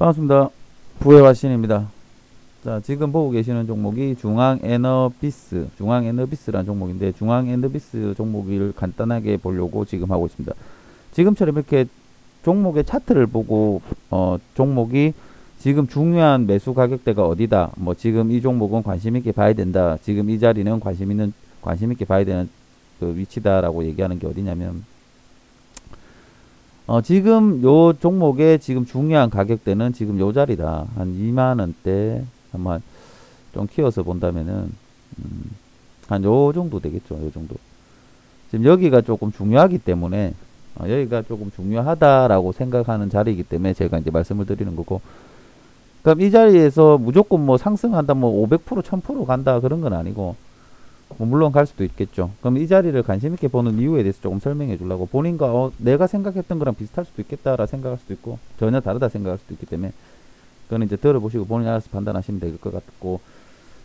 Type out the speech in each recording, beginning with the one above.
반갑습니다. 부회화신입니다. 자, 지금 보고 계시는 종목이 중앙에너비스, 중앙에너비스라는 종목인데 중앙에너비스 종목을 간단하게 보려고 지금 하고 있습니다. 지금처럼 이렇게 종목의 차트를 보고 어, 종목이 지금 중요한 매수 가격대가 어디다. 뭐 지금 이 종목은 관심 있게 봐야 된다. 지금 이 자리는 관심 있는 관심 있게 봐야 되는 그 위치다라고 얘기하는 게 어디냐면 어, 지금 요 종목의 지금 중요한 가격대는 지금 요 자리다. 한 2만 원대 한번 좀 키워서 본다면은 음, 한 요 정도 되겠죠. 요 정도. 지금 여기가 조금 중요하기 때문에 어, 여기가 조금 중요하다라고 생각하는 자리이기 때문에 제가 이제 말씀을 드리는 거고. 그럼 이 자리에서 무조건 뭐 상승한다, 뭐 500%, 1000% 간다 그런 건 아니고 뭐 물론 갈 수도 있겠죠. 그럼 이 자리를 관심 있게 보는 이유에 대해서 조금 설명해 주려고 본인과 어, 내가 생각했던 거랑 비슷할 수도 있겠다라 생각할 수도 있고 전혀 다르다 생각할 수도 있기 때문에 그거는 이제 들어보시고 본인 알아서 판단하시면 될 것 같고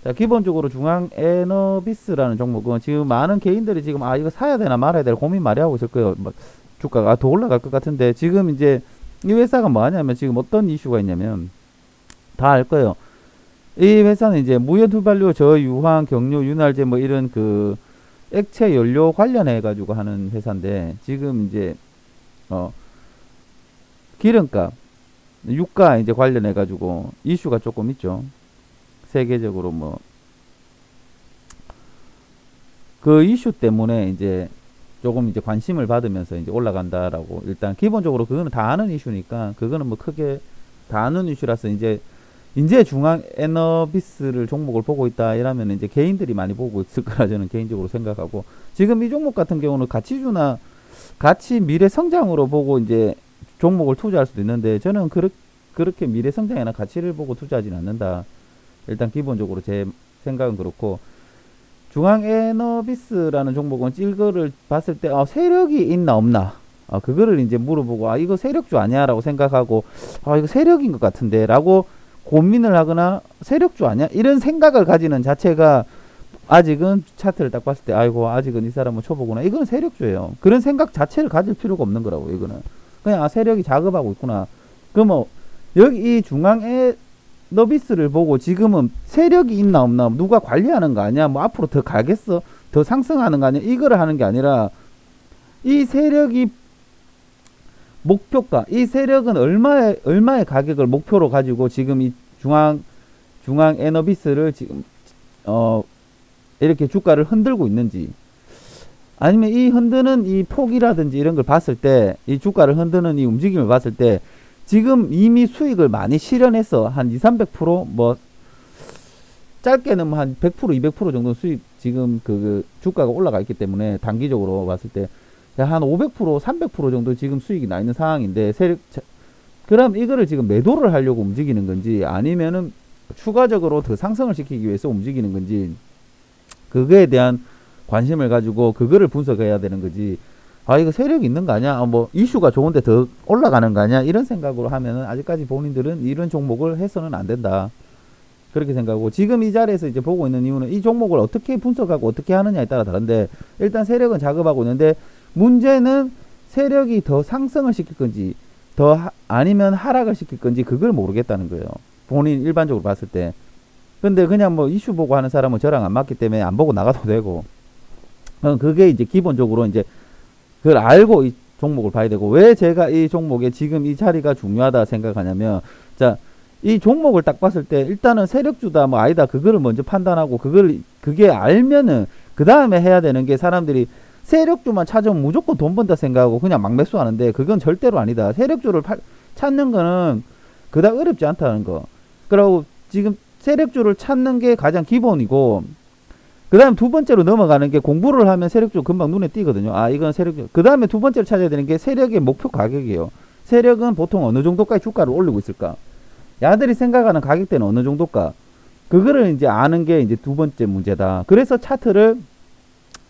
자 기본적으로 중앙 에너비스라는 종목은 지금 많은 개인들이 지금 아 이거 사야 되나 말아야 되나 고민 많이 하고 있을 거예요. 막 주가가 더 올라갈 것 같은데 지금 이제 이 회사가 뭐 하냐면 지금 어떤 이슈가 있냐면 다 알 거예요. 이 회사는 이제 무연 휘발유, 저유황, 경유, 윤활제 뭐 이런 그 액체 연료 관련해 가지고 하는 회사인데 지금 이제 어 기름값, 유가 이제 관련해 가지고 이슈가 조금 있죠. 세계적으로 뭐 그 이슈 때문에 이제 조금 이제 관심을 받으면서 이제 올라간다라고 일단 기본적으로 그거는 다 아는 이슈니까 그거는 뭐 크게 다 아는 이슈라서 이제 이제 중앙 에너비스를 종목을 보고 있다 이러면 이제 개인들이 많이 보고 있을 거라 저는 개인적으로 생각하고 지금 이 종목 같은 경우는 가치주나 가치 미래 성장으로 보고 이제 종목을 투자할 수도 있는데 저는 그렇, 그렇게 미래 성장이나 가치를 보고 투자하지는 않는다. 일단 기본적으로 제 생각은 그렇고 중앙 에너비스라는 종목은 찔거를 봤을 때 아, 세력이 있나 없나? 아, 그거를 이제 물어보고 아 이거 세력주 아니야라고 생각하고 아 이거 세력인 것 같은데라고 고민을 하거나 세력주 아니야? 이런 생각을 가지는 자체가 아직은 차트를 딱 봤을 때 아이고 아직은 이 사람은 초보구나. 이거는 세력주예요. 그런 생각 자체를 가질 필요가 없는 거라고 이거는. 그냥 아 세력이 작업하고 있구나. 그럼 뭐 여기 이 중앙에 너비스를 보고 지금은 세력이 있나 없나 누가 관리하는 거 아니야? 뭐 앞으로 더 가겠어? 더 상승하는 거 아니야? 이거를 하는 게 아니라 이 세력이 목표가 이 세력은 얼마의 얼마의 가격을 목표로 가지고 지금 이 중앙 중앙 에너비스를 지금 어 이렇게 주가를 흔들고 있는지 아니면 이 흔드는 이 폭이라든지 이런 걸 봤을 때 이 주가를 흔드는 이 움직임을 봤을 때 지금 이미 수익을 많이 실현해서 한 2, 300%뭐 짧게는 뭐한100% 200% 정도 수익 지금 그, 그 주가가 올라가 있기 때문에 단기적으로 봤을 때 한 500%, 300% 정도 지금 수익이 나 있는 상황인데 세력 자, 그럼 이거를 지금 매도를 하려고 움직이는 건지 아니면은 추가적으로 더 상승을 시키기 위해서 움직이는 건지 그거에 대한 관심을 가지고 그거를 분석해야 되는 거지. 아 이거 세력이 있는 거 아니야? 아, 뭐 이슈가 좋은데 더 올라가는 거 아니야? 이런 생각으로 하면은 아직까지 본인들은 이런 종목을 해서는 안 된다. 그렇게 생각하고 지금 이 자리에서 이제 보고 있는 이유는 이 종목을 어떻게 분석하고 어떻게 하느냐에 따라 다른데 일단 세력은 작업하고 있는데 문제는 세력이 더 상승을 시킬 건지 더 하, 아니면 하락을 시킬 건지 그걸 모르겠다는 거예요. 본인 일반적으로 봤을 때. 근데 그냥 뭐 이슈 보고 하는 사람은 저랑 안 맞기 때문에 안 보고 나가도 되고. 어, 그게 이제 기본적으로 이제 그걸 알고 이 종목을 봐야 되고 왜 제가 이 종목에 지금 이 자리가 중요하다 생각하냐면 자, 이 종목을 딱 봤을 때 일단은 세력주다 뭐 아니다 그거를 먼저 판단하고 그걸 그게 알면은 그 다음에 해야 되는 게 사람들이 세력주만 찾으면 무조건 돈 번다 생각하고 그냥 막 매수하는데 그건 절대로 아니다. 세력주를 팔, 찾는 거는 그닥 어렵지 않다는 거. 그리고 지금 세력주를 찾는 게 가장 기본이고 그 다음 두 번째로 넘어가는 게 공부를 하면 세력주 금방 눈에 띄거든요. 아, 이건 세력주. 그 다음에 두 번째로 찾아야 되는 게 세력의 목표 가격이에요. 세력은 보통 어느 정도까지 주가를 올리고 있을까? 야들이 생각하는 가격대는 어느 정도까? 그거를 이제 아는 게 이제 두 번째 문제다. 그래서 차트를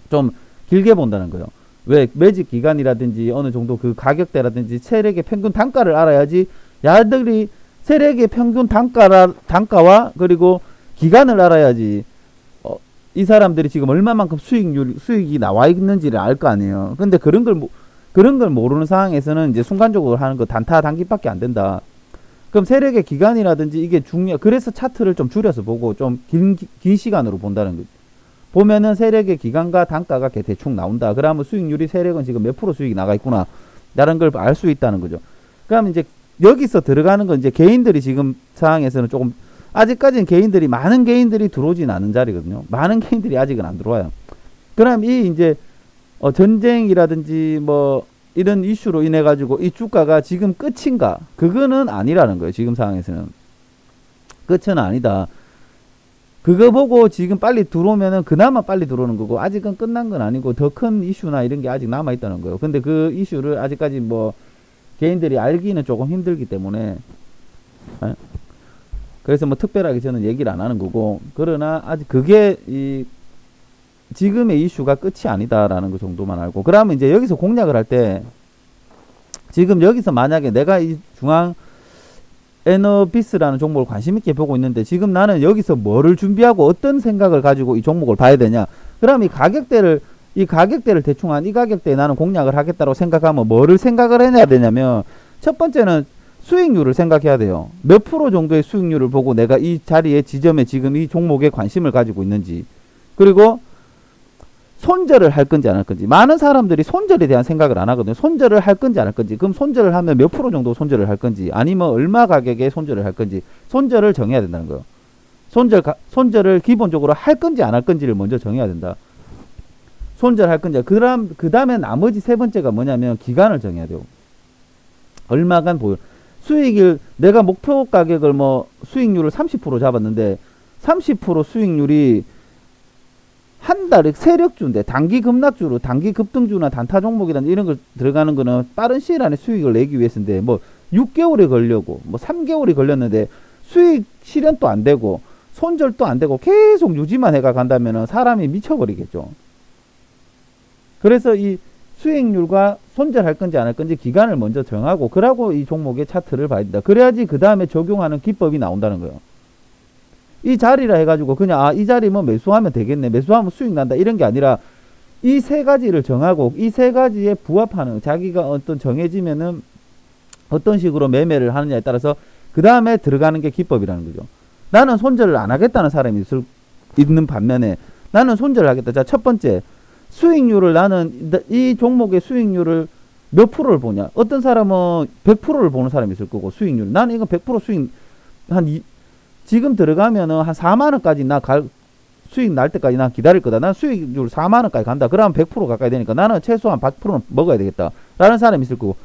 좀 길게 본다는 거예요. 왜 매직 기간이라든지 어느 정도 그 가격대라든지 세력의 평균 단가를 알아야지 야들이 세력의 평균 단가라 단가와 그리고 기간을 알아야지 어, 이 사람들이 지금 얼마만큼 수익률 수익이 나와 있는지를 알 거 아니에요. 근데 그런 걸 그런 걸 모르는 상황에서는 이제 순간적으로 하는 거 단타 단기밖에 안 된다. 그럼 세력의 기간이라든지 이게 중요, 그래서 차트를 좀 줄여서 보고 좀 긴, 긴 시간으로 본다는 거죠. 보면은 세력의 기간과 단가가 대충 나온다. 그러면 수익률이 세력은 지금 몇 프로 수익이 나가 있구나. 라는 걸 알 수 있다는 거죠. 그러면 이제 여기서 들어가는 건 이제 개인들이 지금 상황에서는 조금 아직까지는 개인들이 많은 개인들이 들어오진 않은 자리거든요. 많은 개인들이 아직은 안 들어와요. 그럼 이 이제 어 전쟁이라든지 뭐 이런 이슈로 인해 가지고 이 주가가 지금 끝인가? 그거는 아니라는 거예요. 지금 상황에서는 끝은 아니다. 그거 보고 지금 빨리 들어오면은 그나마 빨리 들어오는 거고 아직은 끝난 건 아니고 더 큰 이슈나 이런 게 아직 남아 있다는 거예요. 근데 그 이슈를 아직까지 뭐 개인들이 알기는 조금 힘들기 때문에 예? 그래서 뭐 특별하게 저는 얘기를 안 하는 거고 그러나 아직 그게 이 지금의 이슈가 끝이 아니다라는 거 정도만 알고 그러면 이제 여기서 공략을 할 때 지금 여기서 만약에 내가 이 중앙 에너비스라는 종목을 관심 있게 보고 있는데 지금 나는 여기서 뭐를 준비하고 어떤 생각을 가지고 이 종목을 봐야 되냐 그럼 이 가격대를 이 가격대를 대충 한 이 가격대에 나는 공략을 하겠다고 생각하면 뭐를 생각을 해야 되냐면 첫 번째는 수익률을 생각해야 돼요. 몇 프로 정도의 수익률을 보고 내가 이 자리에 지점에 지금 이 종목에 관심을 가지고 있는지 그리고 손절을 할 건지 안 할 건지 많은 사람들이 손절에 대한 생각을 안 하거든요. 손절을 할 건지 안 할 건지 그럼 손절을 하면 몇 프로 정도 손절을 할 건지 아니면 얼마 가격에 손절을 할 건지 손절을 정해야 된다는 거예요. 손절 가, 손절을 기본적으로 할 건지 안 할 건지를 먼저 정해야 된다. 손절할 건지 그다음 그다음에 나머지 세 번째가 뭐냐면 기간을 정해야 돼요. 얼마간 보유 수익을 내가 목표 가격을 뭐 수익률을 30% 잡았는데 30% 수익률이 한 달에 세력주인데 단기 급락주로 단기 급등주나 단타 종목이란 이런 걸 들어가는 거는 빠른 시일 안에 수익을 내기 위해서인데 뭐 6개월이 걸려고 뭐 3개월이 걸렸는데 수익 실현도 안 되고 손절도 안 되고 계속 유지만 해가 간다면은 사람이 미쳐버리겠죠. 그래서 이 수익률과 손절할 건지 안 할 건지 기간을 먼저 정하고 그러고 이 종목의 차트를 봐야 된다. 그래야지 그 다음에 적용하는 기법이 나온다는 거예요. 이 자리라 해가지고 그냥 아 이 자리 뭐 매수하면 되겠네 매수하면 수익 난다 이런 게 아니라 이 세 가지를 정하고 이 세 가지에 부합하는 자기가 어떤 정해지면은 어떤 식으로 매매를 하느냐에 따라서 그 다음에 들어가는 게 기법이라는 거죠. 나는 손절을 안 하겠다는 사람이 있을, 있는 반면에 나는 손절을 하겠다. 자, 첫 번째 수익률을 나는 이 종목의 수익률을 몇 프로를 보냐? 어떤 사람은 100%를 보는 사람이 있을 거고 수익률. 나는 이거 100% 수익 한 이, 지금 들어가면은 한 4만 원까지 나 갈 수익 날 때까지 난 기다릴 거다. 난 수익률 4만 원까지 간다. 그러면 100% 가까이 되니까 나는 최소한 100%는 먹어야 되겠다. 라는 사람이 있을 거고.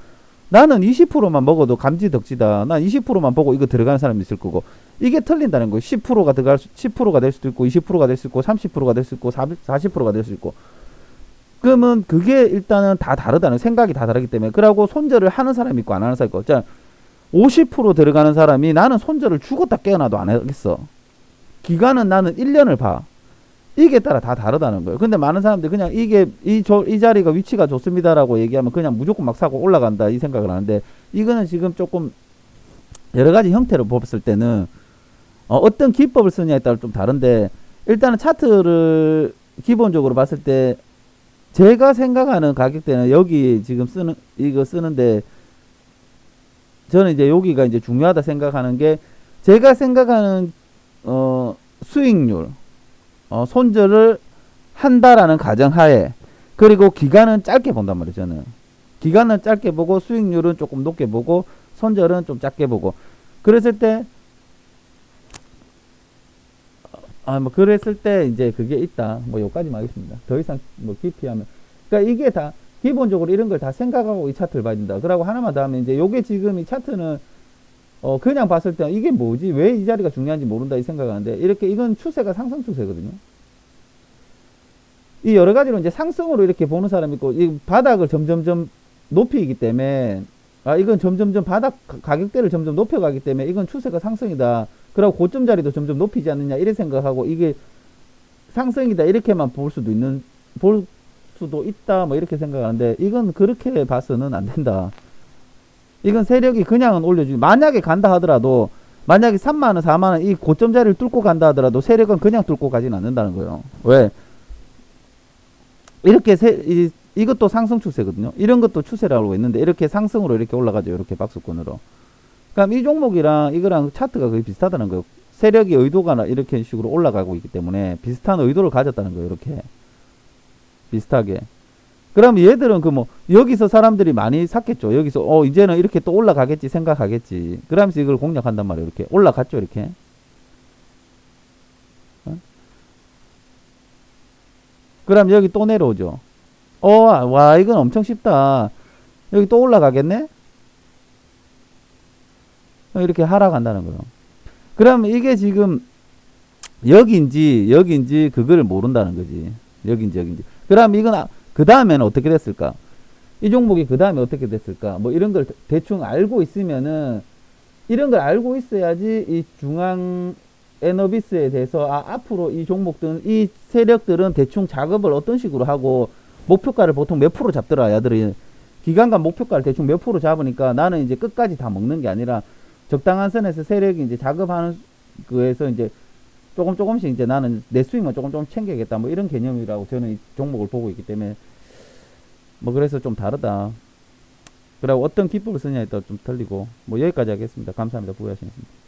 나는 20%만 먹어도 감지 덕지다. 난 20%만 보고 이거 들어가는 사람이 있을 거고. 이게 틀린다는 거예요. 10%가 들어갈 수, 10%가 될 수도 있고, 20%가 될 수 있고, 30%가 될 수 있고, 40%가 될 수 있고. 그러면 그게 일단은 다 다르다는 생각이 다 다르기 때문에 그러고 손절을 하는 사람이 있고 안 하는 사람이 있고 자, 50% 들어가는 사람이 나는 손절을 죽었다 깨어나도 안 하겠어. 기간은 나는 1년을 봐. 이게 따라 다 다르다는 거예요. 근데 많은 사람들이 그냥 이게 이, 저, 이 자리가 위치가 좋습니다라고 얘기하면 그냥 무조건 막 사고 올라간다 이 생각을 하는데 이거는 지금 조금 여러 가지 형태로 봤을 때는 어, 떤 기법을 쓰냐에 따라 좀 다른데 일단은 차트를 기본적으로 봤을 때 제가 생각하는 가격대는 여기 지금 쓰는 이거 쓰는데 저는 이제 여기가 이제 중요하다 생각하는 게 제가 생각하는 어 수익률 어 손절을 한다라는 가정하에 그리고 기간은 짧게 본단 말이에요 저는 기간은 짧게 보고 수익률은 조금 높게 보고 손절은 좀 작게 보고 그랬을 때 아, 뭐, 그랬을 때, 이제 그게 있다. 뭐, 요까지만 하겠습니다. 더 이상, 뭐, 깊이 하면. 그러니까 이게 다, 기본적으로 이런 걸 다 생각하고 이 차트를 봐야 된다. 그러고 하나만 더 하면, 이제 요게 지금 이 차트는, 어, 그냥 봤을 때, 이게 뭐지? 왜 이 자리가 중요한지 모른다. 이 생각하는데, 이렇게, 이건 추세가 상승 추세거든요. 이 여러 가지로 이제 상승으로 이렇게 보는 사람이 있고, 이 바닥을 점점점 높이기 때문에, 아, 이건 점점점 바닥 가격대를 점점 높여가기 때문에, 이건 추세가 상승이다. 그리고 고점 자리도 점점 높이지 않느냐 이래 생각하고 이게 상승이다 이렇게만 볼 수도 있는 볼 수도 있다 뭐 이렇게 생각하는데 이건 그렇게 봐서는 안 된다. 이건 세력이 그냥은 올려주기 만약에 간다 하더라도 만약에 3만원 4만원 이 고점 자리를 뚫고 간다 하더라도 세력은 그냥 뚫고 가지는 않는다는 거예요. 왜? 이렇게 세, 이, 이것도 상승 추세거든요. 이런 것도 추세라고 했는데 이렇게 상승으로 이렇게 올라가죠. 이렇게 박스권으로. 그럼 이 종목이랑 이거랑 차트가 거의 비슷하다는 거예요. 세력이 의도가 나- 이렇게 식으로 올라가고 있기 때문에 비슷한 의도를 가졌다는 거예요. 이렇게 비슷하게. 그럼 얘들은 그 뭐 여기서 사람들이 많이 샀겠죠. 여기서 어 이제는 이렇게 또 올라가겠지 생각하겠지. 그러면서 이걸 공략한단 말이에요. 이렇게 올라갔죠. 이렇게. 어? 그럼 여기 또 내려오죠. 어, 와, 이건 엄청 쉽다. 여기 또 올라가겠네? 어, 이렇게 하락한다는 거예요. 그럼 이게 지금 여기인지 여기인지 그걸 모른다는 거지. 여기인지 여기인지. 그럼 이건 그 다음에는 어떻게 됐을까? 이 종목이 그 다음에 어떻게 됐을까? 뭐 이런 걸 대충 알고 있으면은 이런 걸 알고 있어야지 이 중앙 에너비스에 대해서 아 앞으로 이 종목들은 이 세력들은 대충 작업을 어떤 식으로 하고 목표가를 보통 몇 프로 잡더라 야들이 기간간 목표가를 대충 몇 프로 잡으니까 나는 이제 끝까지 다 먹는 게 아니라 적당한 선에서 세력이 이제 작업하는 그에서 이제 조금 조금씩 이제 나는 내 수익만 조금 조금 챙겨야겠다 뭐 이런 개념이라고 저는 이 종목을 보고 있기 때문에 뭐 그래서 좀 다르다. 그리고 어떤 기법을 쓰냐에 따라 좀 틀리고 뭐 여기까지 하겠습니다. 감사합니다. 부여하시겠습니다.